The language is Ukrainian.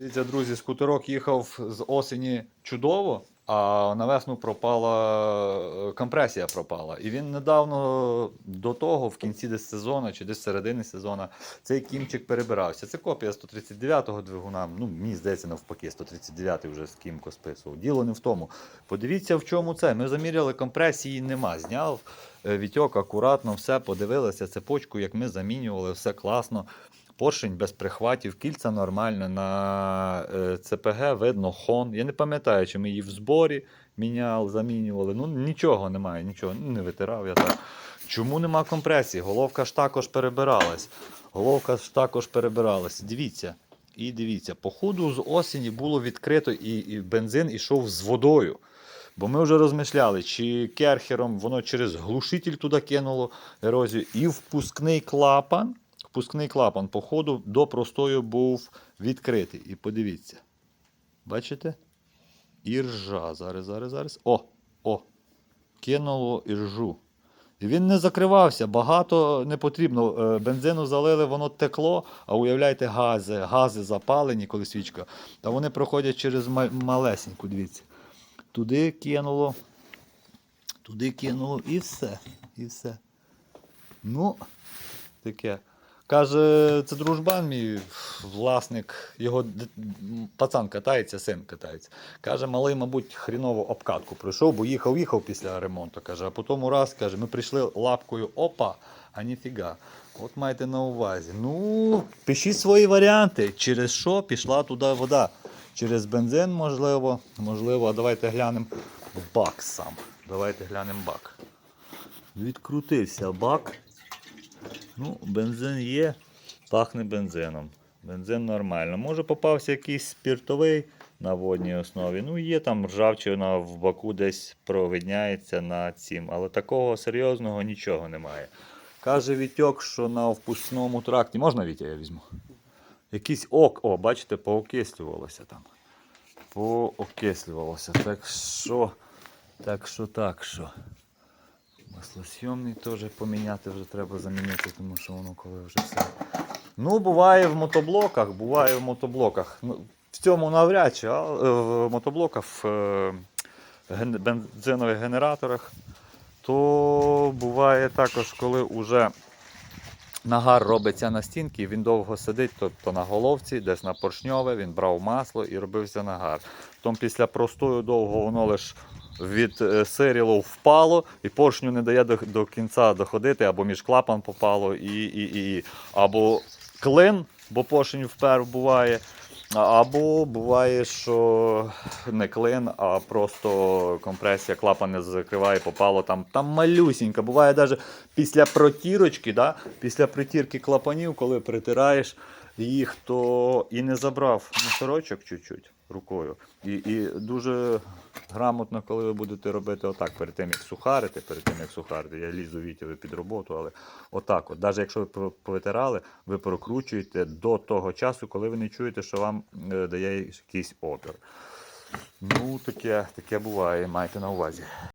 Дивіться, друзі, скутерок їхав з осені чудово, а на весну пропала е, компресія пропала. І він недавно до того, в кінці десь сезону чи десь середини сезону, цей кімчик перебирався. Це копія 139-го двигуна. Ну, мені здається, навпаки, 139-й вже з кімко списував. Діло не в тому. Подивіться, в чому це. Ми заміряли, компресії нема. Зняв е, вітьок акуратно, все, подивилися цепочку, як ми замінювали, все класно. Поршень без прихватів, кільця нормально. На е, ЦПГ видно хон. Я не пам'ятаю, чи ми її в зборі міняли, замінювали. Ну нічого немає, нічого. Ну, не витирав я так. Чому нема компресії? Головка ж також перебиралась. Головка ж також перебиралась. Дивіться. І дивіться, по ходу з осені було відкрито і, і бензин ішов з водою. Бо ми вже розмишляли, чи керхером воно через глушитель туди кинуло ерозію, і впускний клапан. Впускний клапан, по ходу до простою був відкритий. І подивіться. Бачите? Іржа. Зараз, зараз, зараз. О! О! Кинуло іржу. І він не закривався, багато не потрібно. Е, Бензину залили, воно текло, а уявляйте, гази, гази запалені, коли свічка. Та вони проходять через малесеньку, дивіться. Туди кинуло, туди кинуло і все. І все. Ну, таке. Каже, це дружбан мій власник, його пацан катається, син катається. Каже, малий, мабуть, хріново обкатку пройшов, бо їхав, їхав після ремонту. Каже, а потім раз, каже, ми прийшли лапкою, опа, а ніфіга. От майте на увазі. Ну, пишіть свої варіанти, через що пішла туди вода. Через бензин, можливо, можливо, а давайте глянемо бак сам. Давайте глянемо бак. Відкрутився бак. Ну, бензин є, пахне бензином. Бензин нормально. Може попався якийсь спіртовий на водній основі. Ну, є там ржавчина в баку десь провидняється на цім, але такого серйозного нічого немає. Каже Вітьок, що на впускному тракті. Можна Вітя, я візьму? Якийсь ок, о, бачите, поокислювалося там. Поокислювалося. Так що, так що, так що. Маслосйомний теж поміняти вже треба замінити, тому що воно коли вже все. Ну, буває в мотоблоках, буває в мотоблоках. Ну, в цьому навряд чи, а е, в мотоблоках, в е, бензинових генераторах, то буває також, коли вже нагар робиться на стінки, він довго сидить, тобто на головці, десь на поршньове, він брав масло і робився нагар. Потім після простою довго воно лише від е, сирілу впало, і поршню не дає до, до кінця доходити, або між клапан попало, і, і, і, або клин, бо поршень впер буває. Або буває, що не клин, а просто компресія клапан не закриває, попало там. Там малюсінька. Буває навіть після протірочки, да? після притірки клапанів, коли притираєш їх, то і не забрав мусорочок чуть-чуть рукою. І, і дуже грамотно, коли ви будете робити отак, перед тим, як сухарити, перед тим, як сухарити, я лізу вітєві під роботу, але отак, от, навіть якщо ви повитирали, ви прокручуєте до того часу, коли ви не чуєте, що вам е, дає якийсь опір. Ну, таке, таке буває, майте на увазі.